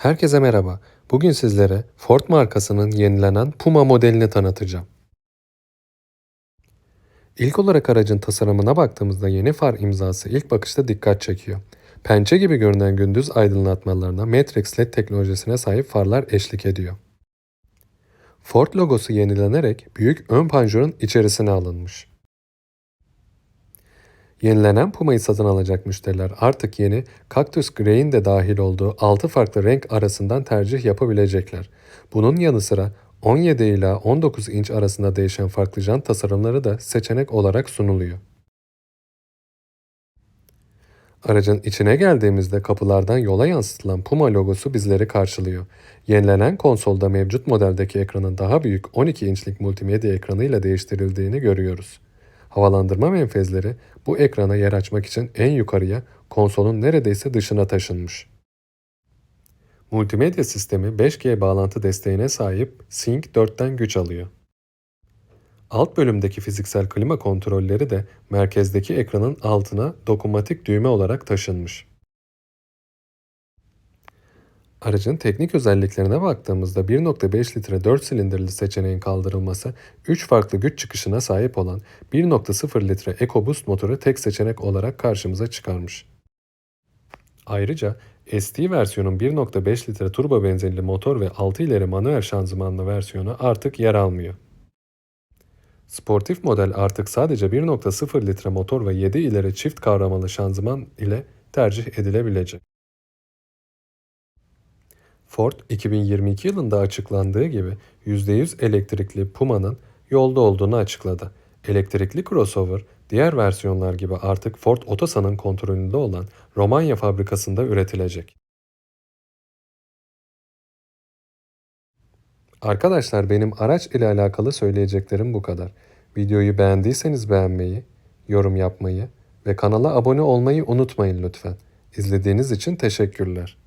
Herkese merhaba. Bugün sizlere Ford markasının yenilenen Puma modelini tanıtacağım. İlk olarak aracın tasarımına baktığımızda yeni far imzası ilk bakışta dikkat çekiyor. Pençe gibi görünen gündüz aydınlatmalarına Matrix LED teknolojisine sahip farlar eşlik ediyor. Ford logosu yenilenerek büyük ön panjurun içerisine alınmış. Yenilenen Puma'yı satın alacak müşteriler artık yeni Cactus Grey'in de dahil olduğu 6 farklı renk arasından tercih yapabilecekler. Bunun yanı sıra 17 ila 19 inç arasında değişen farklı jant tasarımları da seçenek olarak sunuluyor. Aracın içine geldiğimizde kapılardan yola yansıtılan Puma logosu bizleri karşılıyor. Yenilenen konsolda mevcut modeldeki ekranın daha büyük 12 inçlik multimedya ekranıyla değiştirildiğini görüyoruz. Havalandırma menfezleri bu ekrana yer açmak için en yukarıya konsolun neredeyse dışına taşınmış. Multimedya sistemi 5G bağlantı desteğine sahip Sync 4'ten güç alıyor. Alt bölümdeki fiziksel klima kontrolleri de merkezdeki ekranın altına dokunmatik düğme olarak taşınmış. Aracın teknik özelliklerine baktığımızda 1.5 litre 4 silindirli seçeneğin kaldırılması 3 farklı güç çıkışına sahip olan 1.0 litre EcoBoost motoru tek seçenek olarak karşımıza çıkarmış. Ayrıca ST versiyonun 1.5 litre turbo benzinli motor ve 6 ileri manuel şanzımanlı versiyonu artık yer almıyor. Sportif model artık sadece 1.0 litre motor ve 7 ileri çift kavramalı şanzıman ile tercih edilebilecek. Ford 2022 yılında açıklandığı gibi %100 elektrikli Puma'nın yolda olduğunu açıkladı. Elektrikli crossover diğer versiyonlar gibi artık Ford Otosan'ın kontrolünde olan Romanya fabrikasında üretilecek. Arkadaşlar benim araç ile alakalı söyleyeceklerim bu kadar. Videoyu beğendiyseniz beğenmeyi, yorum yapmayı ve kanala abone olmayı unutmayın lütfen. İzlediğiniz için teşekkürler.